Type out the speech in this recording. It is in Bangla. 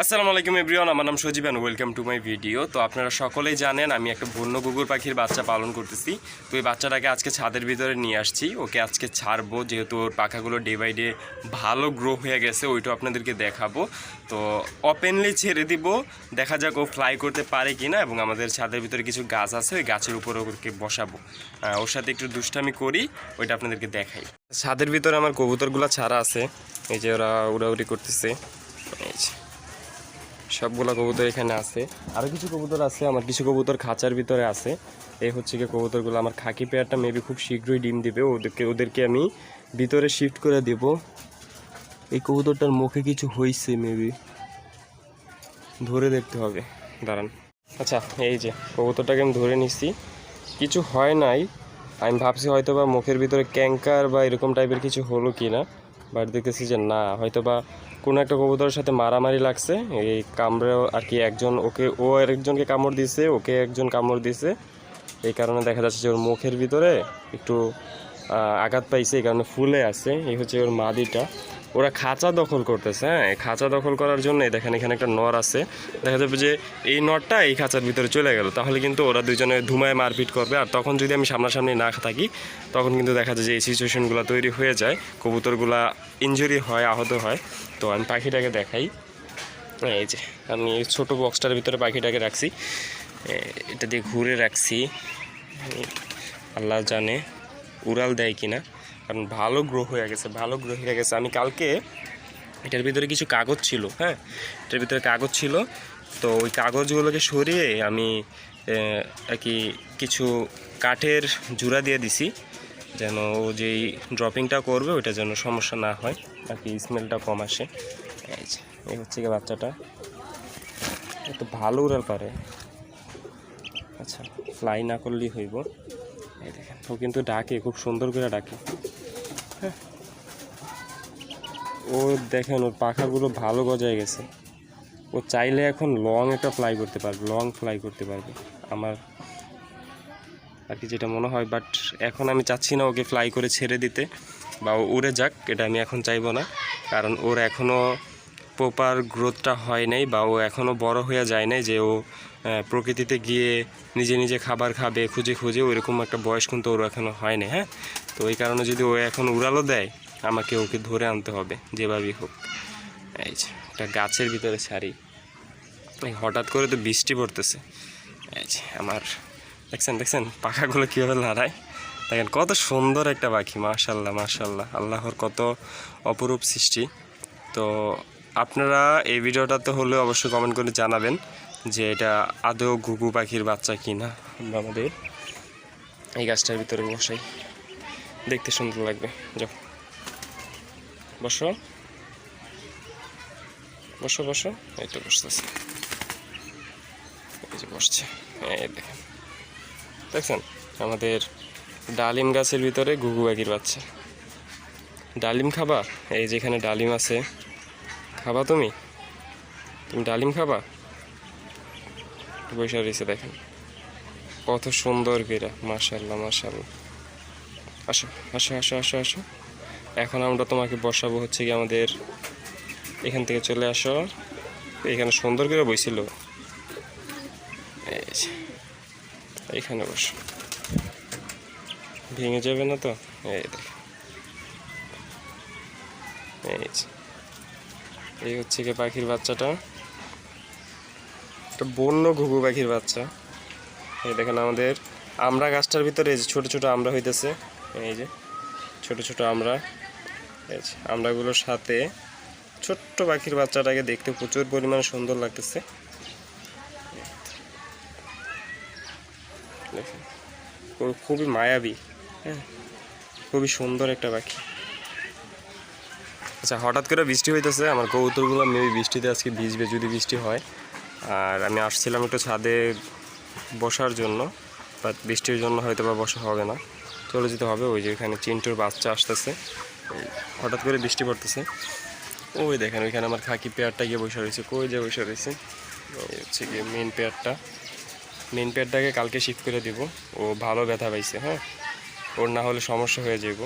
আসসালামু আলাইকুম এভরিওয়ান, আমার নাম Sajib and welcome to my video তো আপনারা সকলেই জানেন, আমি একটা বন্য কুকুর পাখির বাচ্চা পালন করতেছি। তো এই বাচ্চাটাকে আজকে ছাদের ভিতরে নিয়ে আসছি। ওকে আজকে ছাড়বো, যেহেতু ওর পাখাগুলো ডে বাই ডে ভালো গ্রো হয়ে গেছে, ওইটা আপনাদেরকে দেখাবো। তো ওপেনলি ছেড়ে দিব, দেখা যাক ও ফ্লাই করতে পারে কি না এবং আমাদের ছাদের ভিতরে কিছু গাছ আছে, ওই গাছের উপরে ওকে বসাবো। ওর সাথে একটু দুষ্টামি করি, ওইটা আপনাদেরকে দেখাই। ছাদের ভিতরে আমার কবুতরগুলো ছাড়া আছে, এই যে ওরা উড়াউড়ি করতেছে। এই যে। সবগুলা কবুতর এখানে আছে। আরও কিছু কবুতর আছে, আমার কিছু কবুতর খাঁচার ভিতরে আছে। এই হচ্ছে কি কবুতরগুলো, আমার খাকি পেয়ারটা মেবি খুব শীঘ্রই ডিম দিবে, ওদেরকে ওদেরকে আমি ভিতরে শিফট করে দেব। এই কবুতরটার মুখে কিছু হয়েছে মেবি ধরে দেখতে হবে। দাঁড়ান। আচ্ছা এই যে কবুতরটাকে আমি ধরে নিছি। কিছু হয় নাই। আমি ভাবছি হয়তো বা মুখের ভিতরে ক্যাঙ্কার বা এরকম টাইপের কিছু হলো কি না বাট দেখতেছি যে না হয়তো বা কোনো একটা কবুতরের সাথে মারামারি লাগছে। এই কামড়েও আর কি একজন ওকে, ও আরেকজনকে কামড় দিছে, ওকে একজন কামড় দিছে। এই কারণে দেখা যাচ্ছে যে ওর মুখের ভিতরে একটু আঘাত পাইছে, এই কারণে ফুলে আছে। এই হচ্ছে ওর মাদিটা। ওরা খাঁচা দখল করতেছে হ্যাঁ? খাঁচা দখল করার জন্য দেখেন এখানে একটা নর আছে। দেখা যাবে যে এই নরটা এই খাঁচার ভিতরে চলে গেল। তাহলে কিন্তু ওরা দুজনে ধুমায় মারপিট করবে। আর তখন যদি আমি সামনাসামনি না থাকি, তখন কিন্তু দেখা যায় যে এই সিচুয়েশনগুলো তৈরি হয়ে যায়। কবুতরগুলা ইনজুরি হয়, আহত হয়। তো আমি পাখিটাকে দেখাই। এই যে, আমি এই ছোটো বক্সটার ভিতরে পাখিটাকে রাখছি। এটা দিয়ে ঘুরে রাখছি। আল্লাহ জানে, উড়াল দেয় কিনা। কারণ ভালো গ্রো হয়ে গেছে, ভালো গ্রো হয়ে গেছে। আমি কালকে এটার ভিতরে কিছু কাগজ ছিল হ্যাঁ? এটার ভিতরে কাগজ ছিল। তো ওই কাগজগুলোকে সরিয়ে আমি আর কি কিছু কাঠের জুড়া দিয়ে দিছি, যেন ও যেই ড্রপিংটা করবে, ওইটা যেন সমস্যা না হয়, আর কি স্মেলটা কম আসে। এই হচ্ছে কি বাচ্চাটা। এত ভালো উড়াল পারে। আচ্ছা ফ্লাই না করলেই হইব। এই দেখেন, ও কিন্তু ডাকে, খুব সুন্দর করে ডাকে। ও দেখেন, ওর পাখাগুলো ভালো গজায় গেছে। ও চাইলে এখন লং একটা ফ্লাই করতে পারবে লং ফ্লাই করতে পারবে। আমার আর কি যেটা মনে হয় বাট এখন আমি চাচ্ছি না ওকে ফ্লাই করে ছেড়ে দিতে, বা ও উড়ে যাক, এটা আমি এখন চাইব না। কারণ ওর এখনও প্রপার গ্রোথটা হয় নাই, বা ও এখনও বড় হয়ে যায় নাই যে ও প্রকৃতিতে গিয়ে নিজে নিজে খাবার খাবে, খুঁজে খুঁজে, ওইরকম একটা বয়স কিন্তু ওর এখনও হয় নাই হ্যাঁ? তো ওই কারণে যদি ও এখন উড়ালো দেয়, আমাকে ওকে ধরে আনতে হবে, যেভাবেই হোক। এই যে, একটা গাছের ভিতরে ছাড়ি এই হঠাৎ করে তো বৃষ্টি পড়তেছে। এই যে, আমার দেখছেন দেখছেন, পাখাগুলো কীভাবে লড়ায় দেখেন, কত সুন্দর একটা পাখি মাশাল্লাহ মাশাল্লাহ আল্লাহর কত অপরূপ সৃষ্টি। তো আপনারা এই ভিডিওটাতে হলে অবশ্যই কমেন্ট করে জানাবেন যে এটা আদৌ ঘুঘু পাখির বাচ্চা কি না আমাদের এই গাছটার ভিতরে বসাই। দেখতে সুন্দর লাগবে। যাও। বসো। বসো বসো। এই তো বসতেছে। এই যে বসছে। এই দেখেন। দেখছেন? আমাদের ডালিম গাছের ভিতরে ঘুঘু পাখির বাচ্চা। ডালিম খাবা? এই যেখানে ডালিম আছে। খাবা তুমি? তুমি ডালিম খাবা? বসে রয়েছে দেখেন। কত সুন্দর গেরা মাশাল্লাহ মাশাল্লাহ আসো আসো আসো আসো আসো। এখন আমরা তোমাকে বসাবো হচ্ছে কি আমাদের এখান থেকে চলে আসো। এখানে সুন্দর করে বইছিল। এই এইখানে বসো। ভেঙে যাবে না তো? এই দেখ। এই হচ্ছে কি পাখির বাচ্চাটা। একটা বন্য ঘুঘু পাখির বাচ্চা। এই দেখেন আমাদের আমরা গাছটার ভিতরে ছোটো ছোটো আমরা হইতেছে এই যে, ছোট ছোট আমরা। আমরাগুলোর সাথে ছোট্ট পাখির বাচ্চাটাকে দেখতে প্রচুর পরিমাণে সুন্দর লাগতেছে। খুবই মায়াবী হ্যাঁ খুবই সুন্দর একটা পাখি। আচ্ছা হঠাৎ করে বৃষ্টি হইতেছে, আমার কবুতরগুলো মেবি বৃষ্টিতে আজকে ভিজবে যদি বৃষ্টি হয়। আর আমি আসছিলাম একটু ছাদে বসার জন্য বাট বৃষ্টির জন্য হয়তো বা বসা হবে না। চলে যেতে হবে। ওই যে এখানে চিন্টুর বাচ্চা আসতেছে। হঠাৎ করে বৃষ্টি পড়তেছে। ওই দেখেন, ওইখানে আমার খাকি পেয়ারটা গিয়ে বসে রয়েছে। কই যে বসে রয়েছে? ওই হচ্ছে গিয়ে মেন পেয়ারটা। মেন পেয়ারটাকে কালকে শিফট করে দিব। ও ভালো ব্যথা পাইছে হ্যাঁ? ওর না হলে সমস্যা হয়ে যাইব।